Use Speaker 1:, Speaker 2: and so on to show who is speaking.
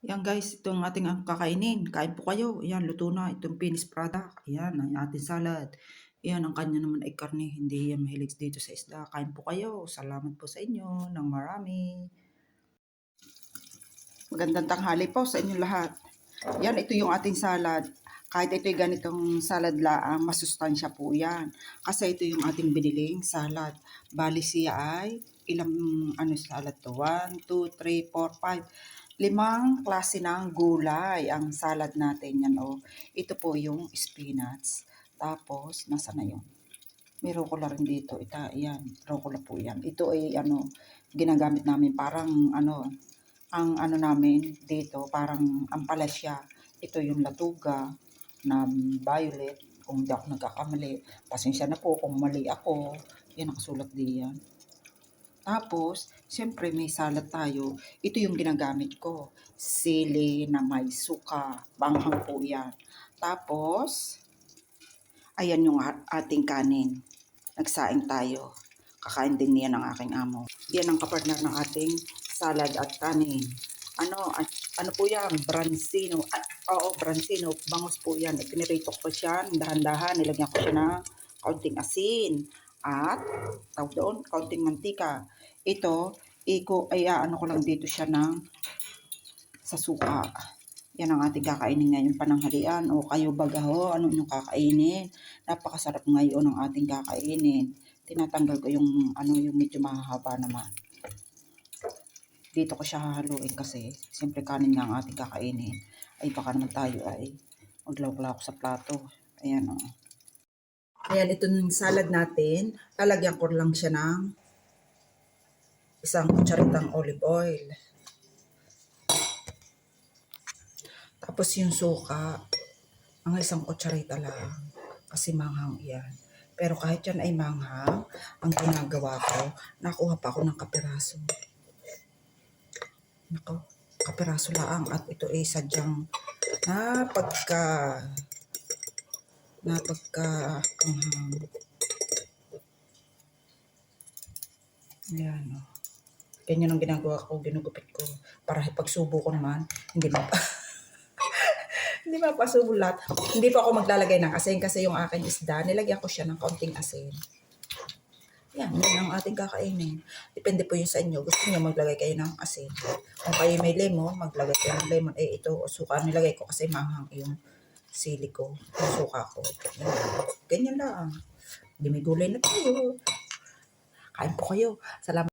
Speaker 1: Yan guys, itong ating ang kakainin. Kain po kayo. Yan, luto na. Itong finished product. Yan, ang ating salad. Yan, ang kanya naman ay karne. Hindi yan mahilig dito sa isda. Kain po kayo. Salamat po sa inyo ng marami. Magandang tanghali po sa inyong lahat. Yan, ito yung ating salad. Kahit ito'y ganitong salad laang, masustansya po yan. Kasi ito yung ating biniling salad. Bali siya ay ilang ano salad to? 1, 2, 3, 4, 5. Limang klase ng gulay ang salad natin yan. Oh. Ito po yung spinach. Tapos, nasa na yun? May rucola rin dito. Ita, yan. Rucola po yan. Ito ay ano, ginagamit namin parang ano, ang ano namin dito, parang ampalasya. Ito yung latuga na violet. Kung hindi ako nagkakamali. Pasensya na po kung mali ako. Yan nakasulat diyan. Tapos, siyempre may salad tayo. Ito yung ginagamit ko. Sili na may suka. Banghang po yan. Tapos, ayan yung at- ating kanin. Nagsaing tayo. Kakain din niya ng aking amo. Yan ang kapartner ng ating salad at kanin. Ano, at, ano po yan? Brancino. At, oo, brancino. Bangus po yan. Ipinirito ko siya. Dahan-dahan. Nilagyan ko siya ng kaunting asin. At, tawag doon, kaunting mantika. Ito, iko, ay ah, ano ko lang dito siya ng sa suka. Yan ang ating kakainin ngayon pananghalian. O kayo bagaho, ano yung kakainin? Napakasarap ngayon ang ating kakainin. Tinatanggal ko yung ano yung medyo mahahaba naman. Dito ko siya hahaluin kasi siyempre kanin nga ang ating kakainin. Ay baka naman tayo ay maglaw-law sa plato. Ayan o. Ayan, ito yung salad natin. Lalagyan ko lang siya ng isang kutsaritang olive oil. Tapos yung suka, mga isang kutsarita lang. Kasi manghang yan. Pero kahit yan ay manghang, ang ginagawa ko, nakuha pa ako ng kapiraso. Nako, kapiraso lang. At ito ay sadyang napagka napagka anghang. Ayan, o. Ganyan ang ginagawa ko, ginugupit ko. Para pagsubo ko naman, hindi mapa... hindi mapasubo lahat. Hindi pa ako maglalagay ng asin kasi yung aking isda, nilagyan ko siya ng kaunting asin. Yan, yun ang ating kakainin. Depende po yun sa inyo. Gusto niyo maglagay kayo ng asin. Kung kayo may lemon, maglagay kayo ng lemon. Eh, ito, suka nilagay ko kasi manghang yung sili ko. Suka ko. Yan. Ganyan lang. Hindi may gulay na tayo. Kain po kayo. Salamat.